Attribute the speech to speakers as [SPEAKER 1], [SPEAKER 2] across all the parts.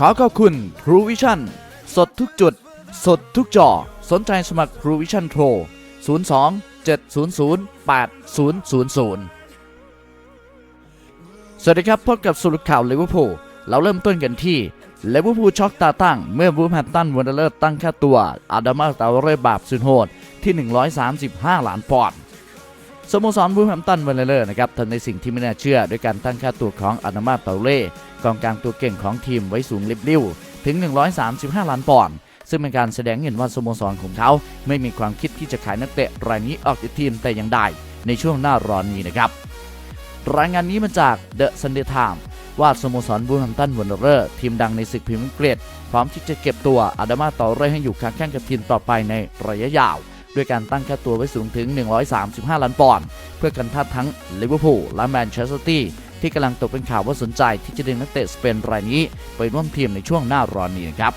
[SPEAKER 1] ขอขอบคุณ True Vision สดทุกจุด สดทุกจอ สนใจสมัคร True Vision โทร02 700 8000 สวัสดีครับ พบกับสรุปข่าวลิเวอร์พูลเราเริ่มต้นกันที่ลิเวอร์พูลช็อกตาตั้ง เมื่อบูแฮมตันวันเดอร์ตั้งค่าตัวอาดามาตาเรบาบสุดโหดที่ 135 ล้านปอนด์ สโมสรบูมแฮมตันวันเดอร์นะครับทำในสิ่งที่ไม่น่าเชื่อ ด้วยการตั้งค่าตัวของอาดามาตาเร่กองกลางตัวเก่งของทีมไว้สูงลิบลิ่วถึง 135 ล้านปอนด์ซึ่งเป็นการแสดงเห็นว่าสโมสรของเขาไม่มีความคิดที่จะขายนักเตะรายนี้ออกจากทีมแต่อย่างใดในช่วงหน้าร้อนนี้นะครับรายงานนี้มาจาก The Sunday Times ว่าสโมสรบูลแฮมตันวันเดอร์ทีมดังในศึกพรีเมียร์ลีกพร้อมที่จะเก็บตัวอาดามาต่อเร่ให้อยู่ค้างแข่งกับทีมต่อไปในระยะยาว ด้วยการตั้งค่าตัวไว้สูงถึง 135 ล้านปอนด์เพื่อกันท่าทั้งลิเวอร์พูลและแมนเชสเตอร์ซิตี้ที่กำลังตกเป็นข่าวว่าสนใจที่จะดึงนักเตะสเปนรายนี้ ไปร่วมทีมในช่วงหน้าร้อนนี้นะครับ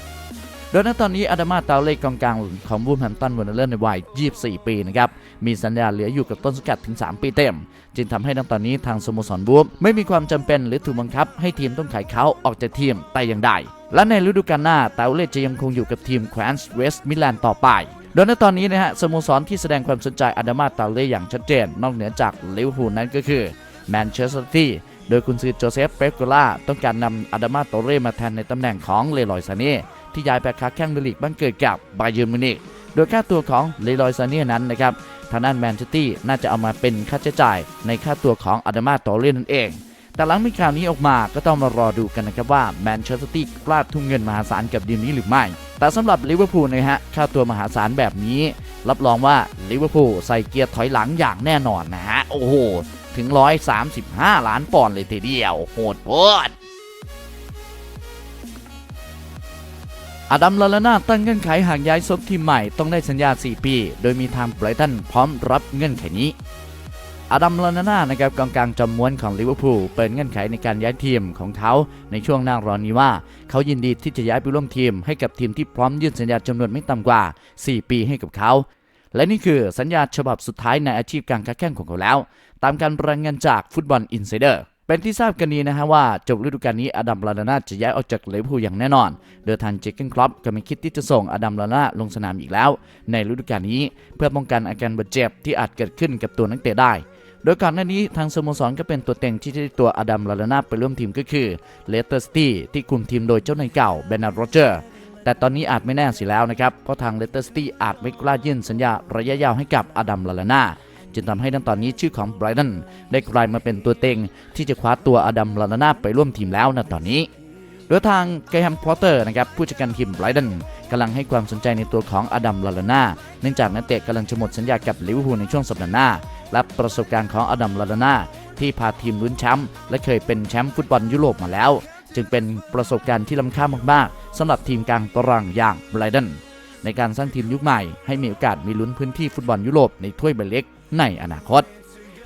[SPEAKER 1] โดยณตอนนี้อาดามาตาเล่กองกลางของวูลแฮมตันวันเดอร์ในวัย 24 ปีนะครับ มีสัญญาเหลืออยู่กับต้นสังกัดถึง 3 ปีเต็ม จึงทำให้ณตอนนี้ทางสโมสรบูฟไม่มีความจำเป็นหรือถูกบังคับ ให้ทีมต้องขายเขาออกจากทีมแต่อย่างใด และในฤดูกาลหน้าตาเล่จะยังคงอยู่กับทีมแควนส์เวสต์มิลานต่อไป โดยณตอนนี้นะฮะสโมสรที่แสดงความสนใจอาดามาตาเล่อย่างชัดเจน นอกเหนือจากลิเวอร์พูลนั้นก็คือแมนเชสเตอร์ซิตี้โดยคุณซือโจเซฟเปปโกล่าต้องการนำอาดามาโตเร่มาแทนในตำแหน่งของเลลอยซาน่ที่ย้ายไปค้าแข่งในลีกบ้านเกิดกับบาเยิร์นมิวนิกโดยค่าตัวของเลลอยซาน่นั้นนะครับทางด้านแมนเชสเตอร์น่าจะเอามาเป็นค่าใช้จ่ายในค่าตัวของอาดามาโตเร่นั่นเอง แต่หลังมีข่าวนี้ออกมาก็ต้องมารอดูกันนะครับว่าแมนเชสเตอร์กล้าทุ่มเงินมหาศาลกับดีลนี้หรือไม่ แต่สำหรับลิเวอร์พูลนะฮะค่าตัวมหาศาลแบบนี้ รับรองว่าลิเวอร์พูลใส่เกียร์ถอยหลังอย่างแน่นอนนะฮะ โอ้โห ถึง 135 ล้านปอนด์เลยทีเดียว โหดโพดอดัมลาลาน่าตั้งเงื่อนไขหากย้ายซบทีมใหม่ต้องได้สัญญา 4 ปี โดยมีทางไบรตันพร้อมรับเงื่อนไขนี้ อดัมลานาน่านะครับกองกลางจอมม้วนของลิเวอร์พูลเปิดเงื่อนไขในการย้ายทีมของเขาในช่วงหน้าร้อนนี้ว่า เขายินดีที่จะย้ายไปร่วมทีมให้กับทีมที่พร้อมยื่นสัญญาจำนวนไม่ต่ำกว่า 4 ปีให้กับเขา และนี่คือสัญญาฉบับสุดท้ายในอาชีพการค้าแข่งของเขาแล้ว ตามการรายงานจากฟุตบอลอินไซเดอร์เป็นที่ทราบกันดีนะฮะว่าจบฤดูกาลนี้อดัมลานาน่าจะย้ายออกจากลิเวอร์พูลอย่างแน่นอน โดยทางเจคเกนครอปก็ไม่คิดที่จะส่งอดัมลานาน่าลงสนามอีกแล้ว ในฤดูกาลนี้เพื่อป้องกันอาการบาดเจ็บที่อาจเกิดขึ้นกับตัวนักเตะได้ โดยก่อนหน้านี้ทางสโมสรก็เป็นตัวเต็งที่จะได้ตัวอดัมลาลานาไปร่วมทีมก็คือเลสเตอร์ซิตี้ที่คุมทีมโดยเจ้านายเก่าเบนนาร์โรเจอร์แต่ตอนนี้อาจไม่แน่สิแล้วนะครับ เพราะทางเลสเตอร์ซิตี้อาจไม่กล้ายื่นสัญญาระยะยาวให้กับอดัมลาลานาจึงทำให้ตั้งตอนนี้ชื่อของไบรตันได้กลายมาเป็นตัวเต็งที่จะคว้าตัวอดัมลาลานาไปร่วมทีมแล้วณตอนนี้โดยทางเกแฮมพอตเตอร์นะครับผู้จัดการทีมไบรตันกำลังให้ความสนใจในตัวของอดัมลาลานาเนื่องจากนักเตะกำลังจะหมดสัญญากับลิเวอร์พูลในช่วงสัปดาห์หน้า และประสบการณ์ของอดัมลาลานาที่พาทีมลุ้นแชมป์และเคยเป็นแชมป์ฟุตบอลยุโรปมาแล้ว จึงเป็นประสบการณ์ที่ล้ำค่ามากๆสำหรับทีมกลางตารางอย่างไบรตันในการสร้างทีมยุคใหม่ให้มีโอกาสมีลุ้นพื้นที่ฟุตบอลยุโรปในถ้วยใบเล็กในอนาคต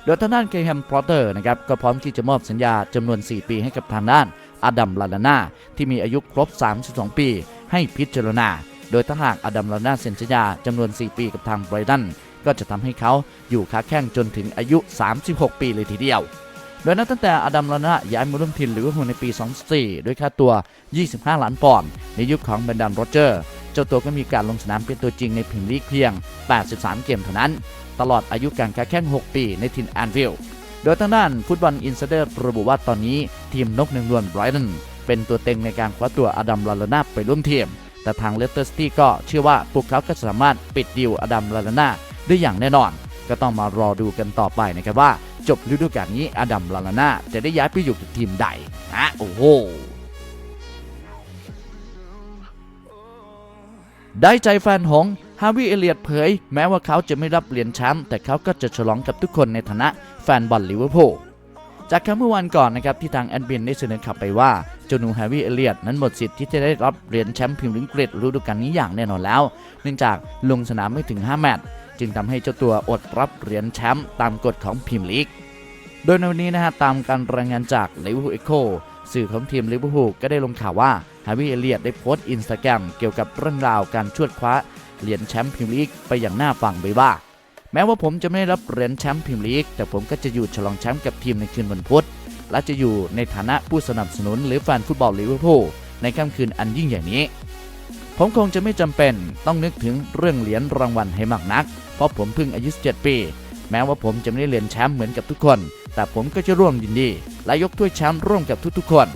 [SPEAKER 1] โดยทางด้านเกแฮมพอตเตอร์นะครับก็พร้อมที่จะมอบสัญญาจำนวน 4 ปีให้กับทางด้านอดัมลาลานาที่มีอายุครบ 32 ปี ให้พิจารณา โดยถ้าหากอดัมลาลานาเซ็นสัญญาจำนวน 4 ปีกับทางไบรตัน ก็จะทำให้เขาอยู่ค้าแข่งจนถึงอายุ 36 ปีเลยทีเดียว โดยนับตั้งแต่อดัมลาลานาย้ายมาร่วมทีมลิเวอร์พูลในปี 2004 ด้วยค่าตัว 25 ล้านปอนด์ในยุคของเบนดันโรเจอร์ เจ้าตัวก็มีการลงสนามเป็นตัวจริงในพรีเมียร์ลีกเพียง 83 เกมเท่านั้น ตลอดอายุการค้าแข่ง6 ปีในทีมแอนฟิลด์โดยทางด้านฟุตบอลอินไซเดอร์ระบุว่าตอนนี้ทีมนกหนึ่งดวนไบรตันเป็นตัวเต็งในการคว้าตัวอดัมลาลานาไปร่วมทีม แต่ทางเลสเตอร์ซิตี้ก็เชื่อว่าพวกเขาก็สามารถปิดดีลอดัมลาลานา ได้อย่างแน่นอน ก็ต้องมารอดูกันต่อไปนะครับว่า จบฤดูกาลนี้อดัมลาลานาจะได้ย้ายไปอยู่กับทีมใดนะโอ้โหได้ใจแฟนหงฮาวิเอเลียดเผย แม้ว่าเขาจะไม่รับเหรียญแชมป์แต่เขาก็จะฉลองกับทุกคนในฐานะแฟนบอลลิเวอร์พูลจากคำเมื่อวันก่อนนะครับที่ทางแอนบินได้เสนอข่าวไปว่า เจ้าหนูแฮร์รี่เอเลียดนั้นหมดสิทธิ์ที่จะได้รับเหรียญแชมป์พรีเมียร์ลีกอังกฤษฤดูกาลนี้อย่างแน่นอนแล้ว เนื่องจากลงสนามไม่ถึง 5 แมตช์จึงทำให้เจ้าตัวอดรับเหรียญแชมป์ตามกฎของพรีเมียร์ลีก โดยในวันนี้นะฮะตามการรายงานจากลิเวอร์พูลเอ็กโคสื่อของทีมลิเวอร์พูลก็ได้ลงข่าวว่าฮาวิเอเลียดได้โพสต์อินสตาแกรมเกี่ยวกับเรื่องราวการชวดคว้าเหรียญแชมป์พรีเมียร์ลีกไปอย่างน่าฟังไปว่าแม้ว่าผมจะไม่ได้รับเหรียญแชมป์พรีเมียร์ลีกแต่ผมก็จะอยู่ฉลองแชมป์กับทีมในคืนวันพุธ และจะอยู่ในฐานะผู้สนับสนุนหรือแฟนฟุตบอลลิเวอร์พูลในค่ำคืนอันยิ่งใหญ่นี้ ผมคงจะไม่จำเป็นต้องนึกถึงเรื่องเหรียญรางวัลให้มากนัก เพราะผมเพิ่งอายุ 17 ปี แม้ว่าผมจะไม่ได้เหรียญแชมป์เหมือนกับทุกคน แต่ผมก็จะร่วมยินดี และยกถ้วยแชมป์ร่วมกับทุกๆ คน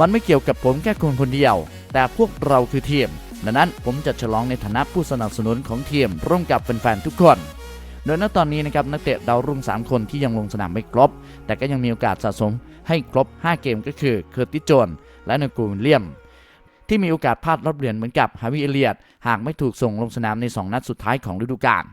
[SPEAKER 1] มันไม่เกี่ยวกับผมแค่คนคนเดียว แต่พวกเราคือทีมดังนั้นผมจะฉลองในฐานะผู้สนับสนุนของทีมร่วมกับแฟนๆทุกคน โดยณตอนนี้นะครับนักเตะดาวรุ่ง 3 คนที่ยังลงสนามไม่ครบ แต่ก็ยังมีโอกาสสะสมให้ครบ 5 เกมก็คือเคอร์ติโจน และนกูวิลเลียม ที่มีโอกาสพลาดรับเหรียญเหมือนกับฮาวิเอเลียตหากไม่ถูกส่งลงสนามใน 2 นัดสุดท้ายของฤดูกาล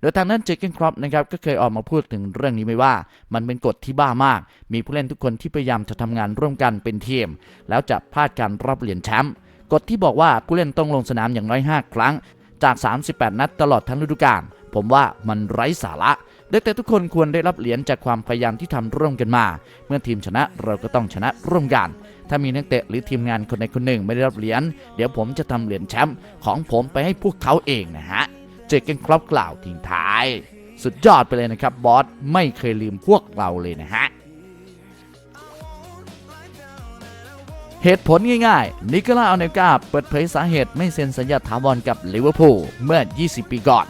[SPEAKER 1] โดยทางนั้นเจคเกนครอปนะครับก็เคยออกมาพูดถึงเรื่องนี้ไว้ว่า มันเป็นกฎที่บ้ามาก มีผู้เล่นทุกคนที่พยายามจะทำงานร่วมกันเป็นทีม แล้วจะพลาดการรับเหรียญแชมป์กฎที่บอกว่าผู้เล่นต้องลงสนามอย่างน้อย 5 ครั้งจาก 38 นัดตลอดทั้งฤดูกาล ผมว่ามันไร้สาระโดยแต่ทุกคนควรได้รับเหรียญจากความพยายามที่ทำร่วมกันมา เมื่อทีมชนะเราก็ต้องชนะร่วมกัน ถ้ามีนักเตะหรือทีมงานคนใดคนหนึ่งไม่ได้รับเหรียญเดี๋ยวผมจะทำเหรียญแชมป์ของผมไปให้พวกเขาเองนะฮะ เจอกันครอบกล่าวทิ้งท้าย สุดยอดไปเลยนะครับบอสไม่เคยลืมพวกเราเลยนะฮะเหตุผลง่ายๆนิโคลาอัลเนกาเปิดเผยสาเหตุไม่เซ็นสัญญาถาวรกับลิเวอร์พูลเมื่อ 20 ปีก่อน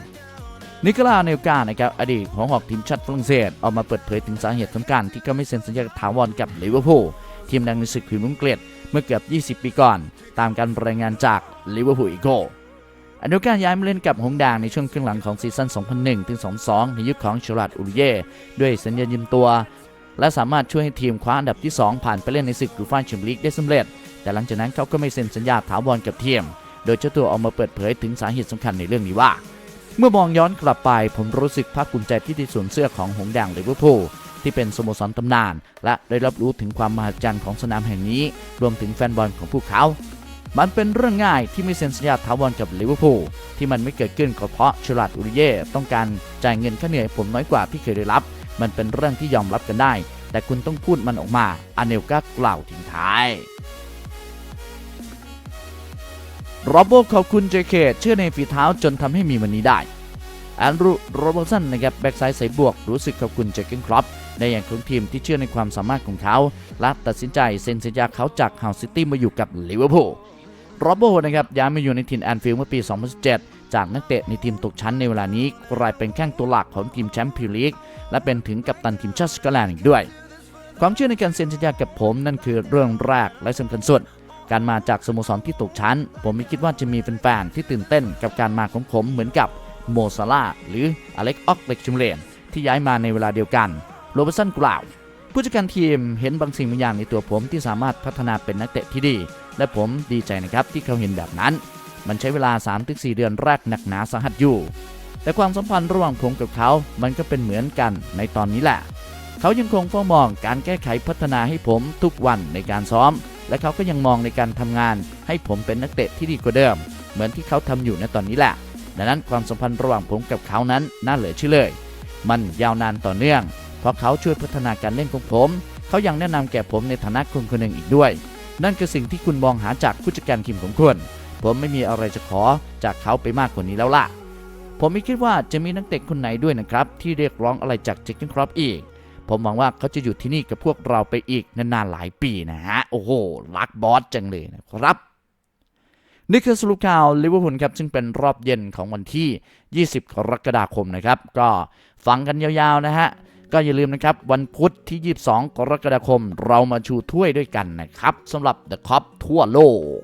[SPEAKER 1] นิโคลาอัลเนกานะครับอดีตหัวหอกทีมชาติฝรั่งเศสออกมาเปิดเผยถึงสาเหตุสำคัญที่เขาไม่เซ็นสัญญาถาวรกับลิเวอร์พูลทีมดังในศึกพรีเมียร์ลีกอังกฤษเมื่อเกือบ 20 ปีก่อน ตามการรายงานจากลิเวอร์พูลอีโกอนุการย้ายมาเล่นกับหงส์แดงในช่วงครึ่งหลังของซีซั่น 2001 ถึง2002ในยุคของชลาดอุลเย่ด้วยสัญญายืมตัว และสามารถช่วยให้ทีมคว้าอันดับที่ 2 ผ่านไปเล่นในศึกยูฟ่าแชมเปี้ยนลีกได้สำเร็จ แต่หลังจากนั้นเขาก็ไม่เซ็นสัญญาถาวรกับทีม โดยเจ้าตัวออกมาเปิดเผยถึงสาเหตุสำคัญในเรื่องนี้ว่า เมื่อมองย้อนกลับไปผมรู้สึกภาคภูมิใจที่ได้สวมเสื้อของหงแดงลิเวอร์พูลที่เป็นสโมสรตำนาน และได้รับรู้ถึงความมหัศจรรย์ของสนามแห่งนี้ รวมถึงแฟนบอลของพวกเขา มันเป็นเรื่องง่ายที่ไม่เซ็นสัญญาถาวรกับลิเวอร์พูลที่มันไม่เกิดขึ้นก็เพราะชลาดอุริเย่ต้องการจ่ายเงินค่าเหนื่อยผมน้อยกว่าที่เคยได้รับ มันเป็นเรื่องที่ยอมรับกันได้ แต่คุณต้องพูดมันออกมาอเนลกากล่าวทิ้งท้าย โรบโบขอบคุณเจเคเชื่อในฝีเท้าจนทำให้มีวันนี้ได้แอนดรูโรเบอร์สันนะครับแบ็กไซด์สายบวกรู้สึกขอบคุณเจคเกนครอปในอย่างของทีมที่เชื่อในความสามารถของเขา และตัดสินใจเซ็นสัญญาเขาจากฮาวซิตี้มาอยู่กับลิเวอร์พูลโรบโบนะครับย้ายมาอยู่ในทีมแอนฟิลด์เมื่อปี 2017 จากนักเตะในทีมตกชั้นในเวลานี้กลายเป็นแข้งตัวหลักของทีมแชมป์พรีเมียร์ลีกและเป็นถึงกัปตันทีมชาติสกอตแลนด์อีกด้วย ความเชื่อในการเซ็นสัญญากับผมนั่นคือเรื่องแรกและสำคัญสุด การมาจากสโมสรที่ตกชั้น ผมไม่คิดว่าจะมีแฟนๆที่ตื่นเต้นกับการมาของผมเหมือนกับโมซาลาหรืออเล็กออกเล็กชุมเลนที่ย้ายมาในเวลาเดียวกันโรเบร์สันกล่าวผู้จัดการทีมเห็นบางสิ่งบางอย่างในตัวผมที่สามารถพัฒนาเป็นนักเตะที่ดี และผมดีใจนะครับที่เขาเห็นแบบนั้น มันใช้เวลา 3-4 เดือนแรกหนักหนาสาหัสอยู่ แต่ความสัมพันธ์ระหว่างผมกับเขา มันก็เป็นเหมือนกันในตอนนี้แหละ เขายังคงเฝ้ามองการแก้ไขพัฒนาให้ผมทุกวันในการซ้อม และเขาก็ยังมองในการทำงาน ให้ผมเป็นนักเตะที่ดีกว่าเดิม เหมือนที่เขาทำอยู่ในตอนนี้แหละดังนั้นความสัมพันธ์ระหว่างผมกับเขานั้นน่าเหลือเชื่อเลย มันยาวนานต่อเนื่อง เพราะเขาช่วยพัฒนาการเล่นของผม เขายังแนะนำแก่ผมในฐานะคนคนหนึ่งอีกด้วย นั่นคือสิ่งที่คุณมองหาจากผู้จัดการทีมของคุณ ผมไม่มีอะไรจะขอจากเขาไปมากกว่านี้แล้วล่ะ ผมไม่คิดว่าจะมีนักเตะคนไหนด้วยนะครับที่เรียกร้องอะไรจากเจคเกนครอปอีก ผมหวังว่าเขาจะอยู่ที่นี่กับพวกเราไปอีกนานๆหลายปีนะฮะ โอ้โหรักบอสจังเลยนะครับ นี่คือสรุปข่าวลิเวอร์พูลครับ ซึ่งเป็นรอบเย็นของวันที่ 20 กรกฎาคมนะครับ ก็ฟังกันยาวๆนะฮะ ก็อย่าลืมนะครับ วันพุธที่ 22 กรกฎาคม เรามาชูถ้วยด้วยกันนะครับสำหรับ The Cup ทั่วโลก